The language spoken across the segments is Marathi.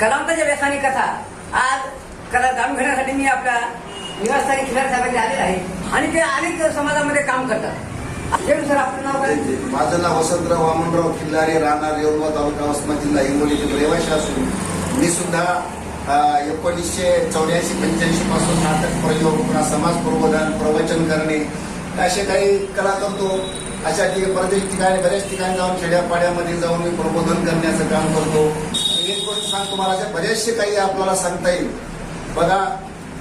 समाजाच्या व्यासाने कथा आज कला जाणून घेण्यासाठी मी आपल्या निवासस्थानी खिलार साहेबांनी आलेले आहे. आणि ते अनेक समाजामध्ये काम करतात. सर आपलं नाव काय? माझं नाव वसंतराव वामनराव किल्लारे राहणार येवला तालुका वसमत जिल्हा हिंगोलीचे रहिवाशी असून मी सुद्धा एकोणीसशे चौऱ्याऐंशी पंच्याऐंशी पासून नाटक प्रयोग पुन्हा समाज प्रबोधन प्रवचन करणे असे काही कला करतो. अशा ठिकाणी परदेश ठिकाणी बऱ्याच ठिकाणी जाऊन खेड्यापाड्यामध्ये जाऊन मी प्रबोधन करण्याचं काम करतो. एक सांगतो महाराज बरेचसे काही आपल्याला सांगता येईल. बघा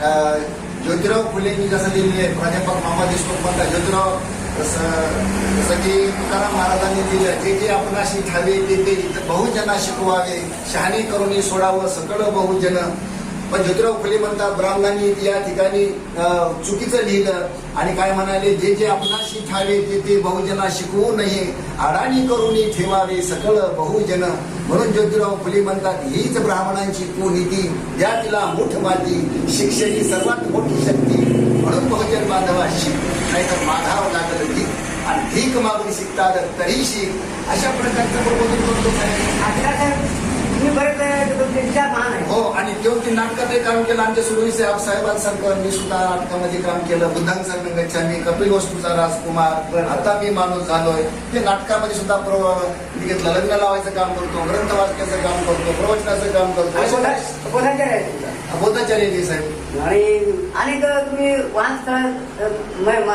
अं, ज्योतिराव फुलेंनी जसं लिहिली आहे प्राध्यापक मामा देशमुख म्हणता ज्योतिराव जसं जसं की तुकाराम महाराजांनी लिहिलं जे जे आपणाशी ठावे ते ते बहुजना शिकवावे शहाणी करून सोडावं सकळ बहुजन. पण ज्योतिराव फुले म्हणतात ब्राह्मणांनी या ठिकाणी चुकीचं लिहिलं आणि काय म्हणाले जे जे आपणाशी ठावे ते ते बहुजना शिकवू नये. अडाणी करून ठेवावे सकळ बहुजन. म्हणून ज्योतिराव फुले म्हणतात हीच ब्राह्मणांची कुनीती द्या तिला मुठ माती शिक्षण ही सर्वात मोठी शक्ती. म्हणून बहुजन बांधवा शिक नाही तर माधाव लागलं भीक आणि भीक मागून शिकतात तरी शिक. अशा प्रकारचं प्रबोधन करतो साहेब खिलार साहेब तुम्ही बरेच तुमचे विचार महान आहे हो आणि तेव्हा ते नाटकात काम केलं. आमच्या सुरवी साहेब साहेबांसारखं मी सुद्धा नाटकामध्ये काम केलं. बुद्धांचं गच्छामी कपिल वस्तूचा राजकुमार आता मी माणूस झालोय. ते नाटकामध्ये सुद्धा घेतलं. लग्न लावायचं काम करतो ग्रंथ वाचण्याचं काम करतो प्रवचनाचं काम करतो. बोधाचार्य साहेब. आणि तुम्ही वाहन स्थळ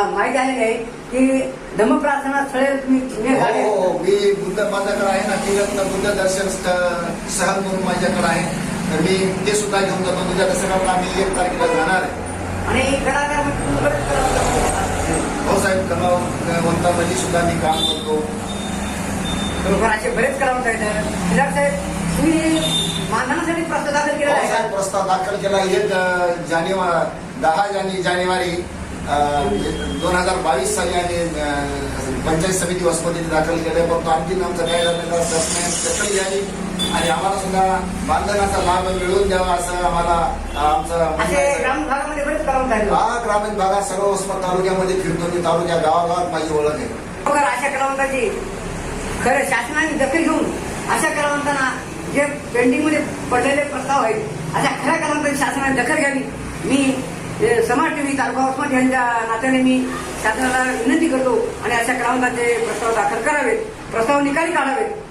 माहिती आहे की धम्मप्रार्थना स्थळे हो झाले. हो मी बुद्ध माझ्याकडे आहे ना तीरत्न बुद्ध दर्शन स्थ- सहल म्हणून माझ्याकडे आहे. तर मी ते सुद्धा घेऊन जातो. तुझ्या दर्शनाला आम्ही एक तारखेला जाणार आहे. आणि कलाकार म्हणजे. हो साहेब कलावंतामध्ये सुद्धा मी काम करतो. बरोबर असे बरेच कलावंत आहेत खिलार साहेब तुम्ही मानधनासाठी प्रस्ताव दाखल केलेला हो आहे साहेब का? प्रस्ताव दाखल केला. एक जानेवारी दहा जाने जानेवारी दोन हजार बावीस साली आम्ही पंचायत समिती वसमतीत दाखल केलं. परंतु आणखी आमचं काय झालं का शासनाने दखल घ्यावी आणि आम्हाला सुद्धा बांधण्याचा लाभ मिळवून द्यावा असं आम्हाला आमचं हा ग्रामीण भागात सर्व वसमत तालुक्यामध्ये फिरतो मी तालुक्या गावागावात माझी ओळख आहे. बघा अशा कलावंताची खरं शासनाने दखल घेऊन अशा कलावंतांना जे पेंडिंगमध्ये पडलेले प्रस्ताव आहेत अशा खऱ्या कलावंतांची शासनाने दखल घ्यावी. मी समाज टीव्ही तालुका उस्मान यांच्या नात्याने मी शासनाला विनंती करतो आणि अशा कलावंतांचे प्रस्ताव दाखल करावेत प्रस्ताव निकाली काढावेत.